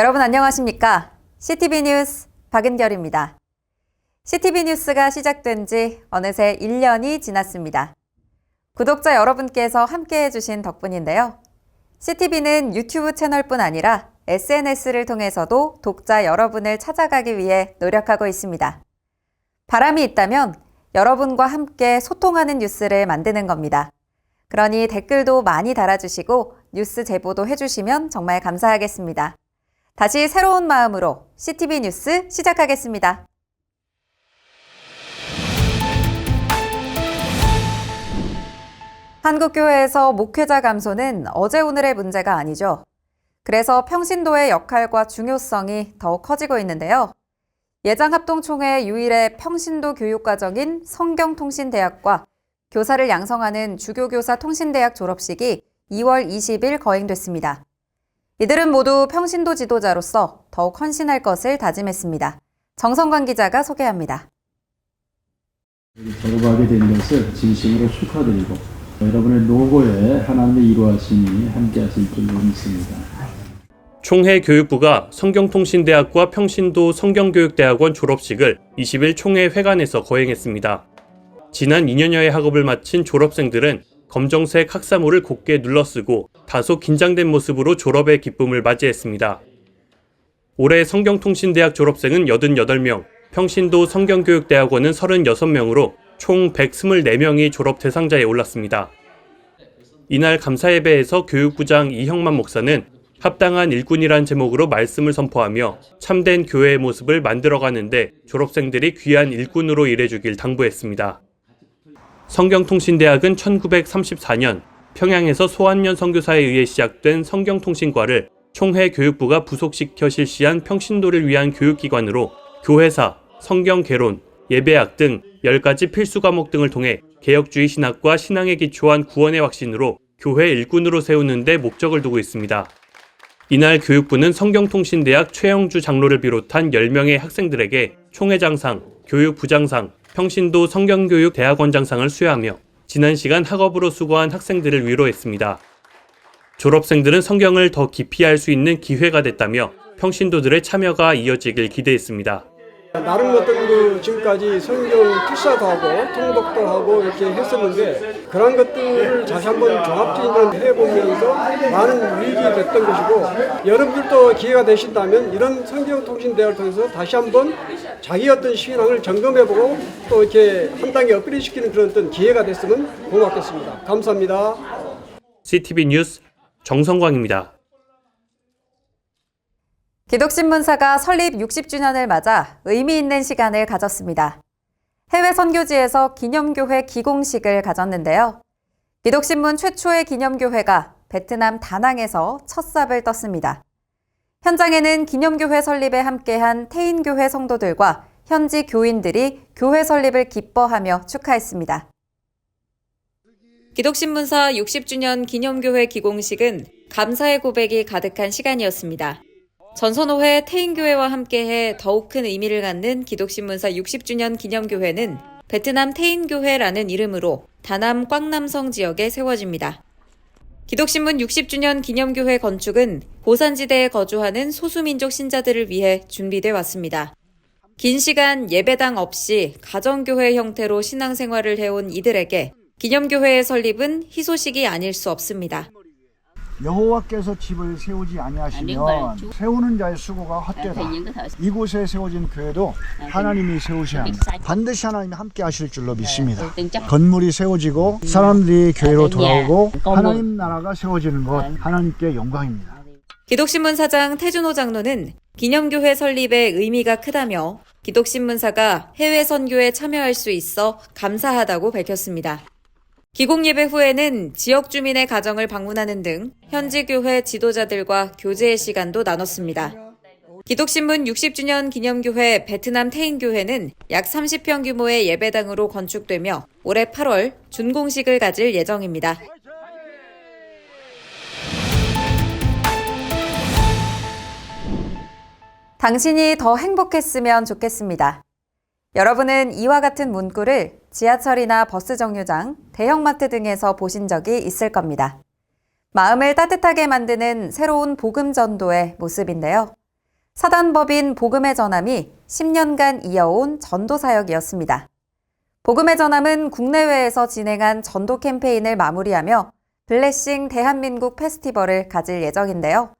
여러분 안녕하십니까? CTV 뉴스 박은결입니다. CTV 뉴스가 시작된 지 어느새 1년이 지났습니다. 구독자 여러분께서 함께 해주신 덕분인데요. CTV는 유튜브 채널뿐 아니라 SNS를 통해서도 독자 여러분을 찾아가기 위해 노력하고 있습니다. 바람이 있다면 여러분과 함께 소통하는 뉴스를 만드는 겁니다. 그러니 댓글도 많이 달아주시고 뉴스 제보도 해주시면 정말 감사하겠습니다. 다시 새로운 마음으로 CTV 뉴스 시작하겠습니다. 한국교회에서 목회자 감소는 어제 오늘의 문제가 아니죠. 그래서 평신도의 역할과 중요성이 더욱 커지고 있는데요. 예장합동총회 유일의 평신도 교육과정인 성경통신대학과 교사를 양성하는 주교교사 통신대학 졸업식이 2월 20일 거행됐습니다. 이들은 모두 평신도 지도자로서 더욱 헌신할 것을 다짐했습니다. 정성관 기자가 소개합니다. 졸업하게 된 것을 진심으로 축하드리고 여러분의 노고에 하나님의 이루하심이 함께하실 줄 믿습니다. 총회 교육부가 성경통신대학과 평신도 성경교육대학원 졸업식을 20일 총회 회관에서 거행했습니다. 지난 2년여의 학업을 마친 졸업생들은 검정색 학사모를 곧게 눌러쓰고 다소 긴장된 모습으로 졸업의 기쁨을 맞이했습니다. 올해 성경통신대학 졸업생은 88명, 평신도 성경교육대학원은 36명으로 총 124명이 졸업 대상자에 올랐습니다. 이날 감사예배에서 교육부장 이형만 목사는 합당한 일꾼이란 제목으로 말씀을 선포하며 참된 교회의 모습을 만들어가는데 졸업생들이 귀한 일꾼으로 일해주길 당부했습니다. 성경통신대학은 1934년 평양에서 소환년 선교사에 의해 시작된 성경통신과를 총회 교육부가 부속시켜 실시한 평신도를 위한 교육기관으로 교회사, 성경개론, 예배학 등 10가지 필수 과목 등을 통해 개혁주의 신학과 신앙에 기초한 구원의 확신으로 교회 일꾼으로 세우는 데 목적을 두고 있습니다. 이날 교육부는 성경통신대학 최영주 장로를 비롯한 10명의 학생들에게 총회장상, 교육부장상, 평신도 성경교육 대학원장상을 수여하며 지난 시간 학업으로 수고한 학생들을 위로했습니다. 졸업생들은 성경을 더 깊이 알 수 있는 기회가 됐다며 평신도들의 참여가 이어지길 기대했습니다. 나름 어떤 그 지금까지 성경 필사도 하고 통독도 하고 이렇게 했었는데 그런 것들을 다시 한번 종합진을 해보면서 많은 유익이 됐던 것이고 여러분들도 기회가 되신다면 이런 성경통신대회를 통해서 다시 한번 자기 어떤 신앙을 점검해보고 또 이렇게 한 단계 업그레이드 시키는 그런 어떤 기회가 됐으면 고맙겠습니다. 감사합니다. CTV 뉴스 정성광입니다. 기독신문사가 설립 60주년을 맞아 의미 있는 시간을 가졌습니다. 해외 선교지에서 기념교회 기공식을 가졌는데요. 기독신문 최초의 기념교회가 베트남 다낭에서 첫 삽을 떴습니다. 현장에는 기념교회 설립에 함께한 태인교회 성도들과 현지 교인들이 교회 설립을 기뻐하며 축하했습니다. 기독신문사 60주년 기념교회 기공식은 감사의 고백이 가득한 시간이었습니다. 전선호회 태인교회와 함께해 더욱 큰 의미를 갖는 기독신문사 60주년 기념교회는 베트남 태인교회라는 이름으로 다남 꽝남성 지역에 세워집니다. 기독신문 60주년 기념교회 건축은 고산지대에 거주하는 소수민족 신자들을 위해 준비돼 왔습니다. 긴 시간 예배당 없이 가정교회 형태로 신앙생활을 해온 이들에게 기념교회의 설립은 희소식이 아닐 수 없습니다. 여호와께서 집을 세우지 아니하시면 세우는 자의 수고가 헛되다. 이곳에 세워진 교회도 하나님이 세우셔야 합니다. 반드시 하나님이 함께 하실 줄로 믿습니다. 건물이 세워지고 사람들이 교회로 돌아오고 하나님 나라가 세워지는 것 하나님께 영광입니다. 기독신문 사장 태준호 장로는 기념교회 설립의 의미가 크다며 기독신문사가 해외 선교에 참여할 수 있어 감사하다고 밝혔습니다. 기공예배 후에는 지역 주민의 가정을 방문하는 등 현지 교회 지도자들과 교제의 시간도 나눴습니다. 기독신문 60주년 기념교회 베트남 태인교회는 약 30평 규모의 예배당으로 건축되며 올해 8월 준공식을 가질 예정입니다. 당신이 더 행복했으면 좋겠습니다. 여러분은 이와 같은 문구를 지하철이나 버스 정류장, 대형마트 등에서 보신 적이 있을 겁니다. 마음을 따뜻하게 만드는 새로운 복음 전도의 모습인데요. 사단법인 복음의 전함이 10년간 이어온 전도 사역이었습니다. 복음의 전함은 국내외에서 진행한 전도 캠페인을 마무리하며 블레싱 대한민국 페스티벌을 가질 예정인데요.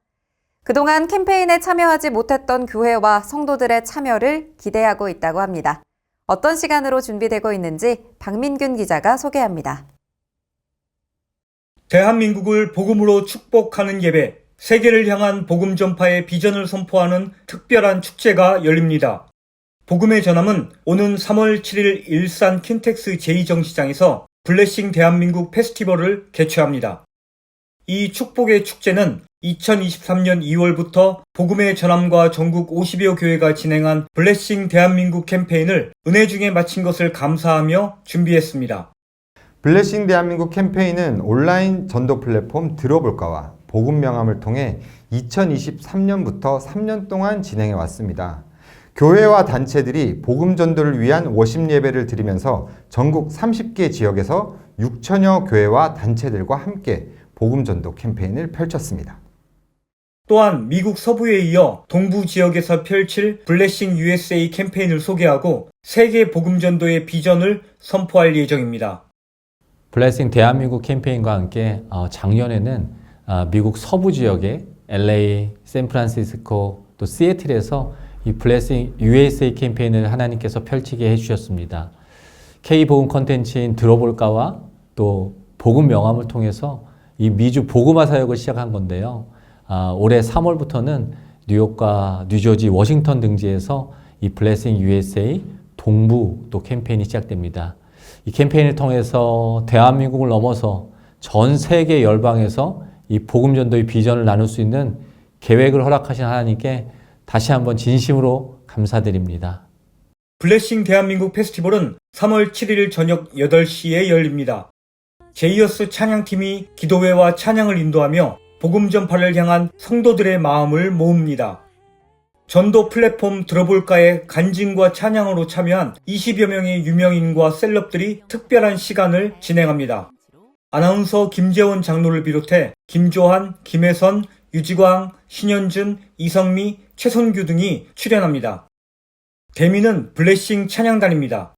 그동안 캠페인에 참여하지 못했던 교회와 성도들의 참여를 기대하고 있다고 합니다. 어떤 시간으로 준비되고 있는지 박민균 기자가 소개합니다. 대한민국을 복음으로 축복하는 예배, 세계를 향한 복음 전파의 비전을 선포하는 특별한 축제가 열립니다. 복음의 전함은 오는 3월 7일 일산 킨텍스 제2정시장에서 블레싱 대한민국 페스티벌을 개최합니다. 이 축복의 축제는 2023년 2월부터 복음의 전함과 전국 50여 교회가 진행한 블레싱 대한민국 캠페인을 은혜 중에 마친 것을 감사하며 준비했습니다. 블레싱 대한민국 캠페인은 온라인 전도 플랫폼 들어볼까와 복음 명함을 통해 2023년부터 3년 동안 진행해 왔습니다. 교회와 단체들이 복음 전도를 위한 워십 예배를 드리면서 전국 30개 지역에서 6천여 교회와 단체들과 함께 복음 전도 캠페인을 펼쳤습니다. 또한 미국 서부에 이어 동부 지역에서 펼칠 블레싱 USA 캠페인을 소개하고 세계 복음 전도의 비전을 선포할 예정입니다. 블레싱 대한민국 캠페인과 함께 어, 작년에는 어, 미국 서부 지역의 LA, 샌프란시스코, 또 시애틀에서 이 블레싱 USA 캠페인을 하나님께서 펼치게 해주셨습니다. K 복음 컨텐츠인 들어볼까와 또 복음 명함을 통해서 이 미주 복음화 사역을 시작한 건데요. 아, 올해 3월부터는 뉴욕과 뉴저지, 워싱턴 등지에서 이 블레싱 USA 동부 또 캠페인이 시작됩니다. 이 캠페인을 통해서 대한민국을 넘어서 전 세계 열방에서 이 복음 전도의 비전을 나눌 수 있는 계획을 허락하신 하나님께 다시 한번 진심으로 감사드립니다. 블레싱 대한민국 페스티벌은 3월 7일 저녁 8시에 열립니다. 제이어스 찬양팀이 기도회와 찬양을 인도하며 복음 전파를 향한 성도들의 마음을 모읍니다. 전도 플랫폼 들어볼까의 간증과 찬양으로 참여한 20여 명의 유명인과 셀럽들이 특별한 시간을 진행합니다. 아나운서 김재원 장로를 비롯해 김조한, 김혜선, 유지광, 신현준, 이성미, 최선규 등이 출연합니다. 대미는 블레싱 찬양단입니다.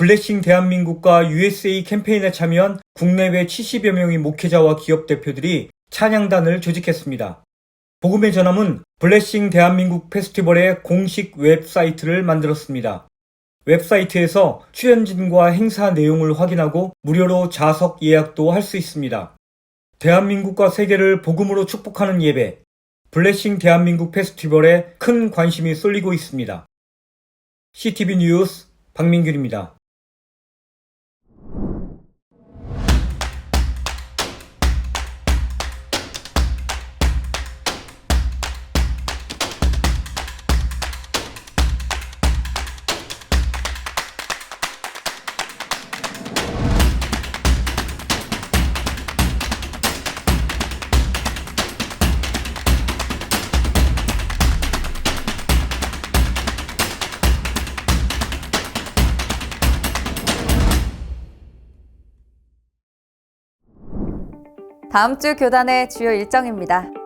블레싱 대한민국과 USA 캠페인에 참여한 국내외 70여 명의 목회자와 기업 대표들이 찬양단을 조직했습니다. 복음의 전함은 블레싱 대한민국 페스티벌의 공식 웹사이트를 만들었습니다. 웹사이트에서 출연진과 행사 내용을 확인하고 무료로 좌석 예약도 할 수 있습니다. 대한민국과 세계를 복음으로 축복하는 예배, 블레싱 대한민국 페스티벌에 큰 관심이 쏠리고 있습니다. CTV 뉴스 박민균입니다. 다음 주 교단의 주요 일정입니다.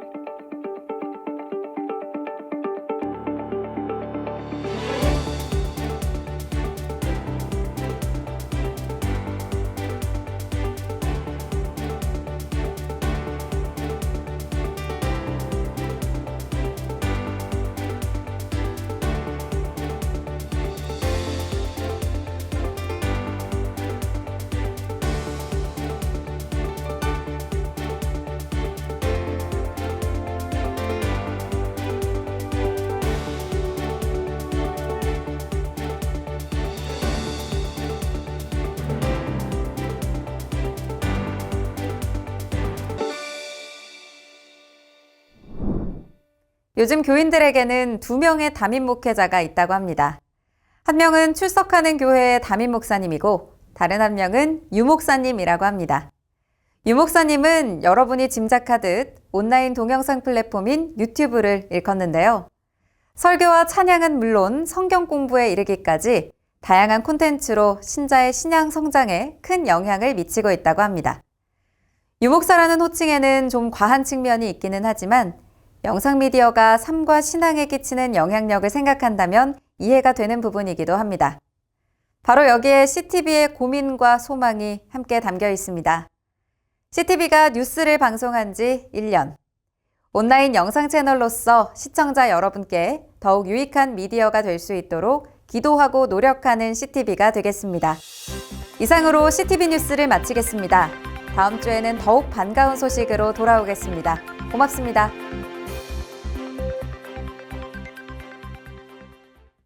요즘 교인들에게는 두 명의 담임 목회자가 있다고 합니다. 한 명은 출석하는 교회의 담임 목사님이고 다른 한 명은 유목사님이라고 합니다. 유목사님은 여러분이 짐작하듯 온라인 동영상 플랫폼인 유튜브를 일컫는데요. 설교와 찬양은 물론 성경 공부에 이르기까지 다양한 콘텐츠로 신자의 신앙 성장에 큰 영향을 미치고 있다고 합니다. 유목사라는 호칭에는 좀 과한 측면이 있기는 하지만 영상 미디어가 삶과 신앙에 끼치는 영향력을 생각한다면 이해가 되는 부분이기도 합니다. 바로 여기에 CTV의 고민과 소망이 함께 담겨 있습니다. CTV가 뉴스를 방송한 지 1년. 온라인 영상 채널로서 시청자 여러분께 더욱 유익한 미디어가 될 수 있도록 기도하고 노력하는 CTV가 되겠습니다. 이상으로 CTV 뉴스를 마치겠습니다. 다음 주에는 더욱 반가운 소식으로 돌아오겠습니다. 고맙습니다.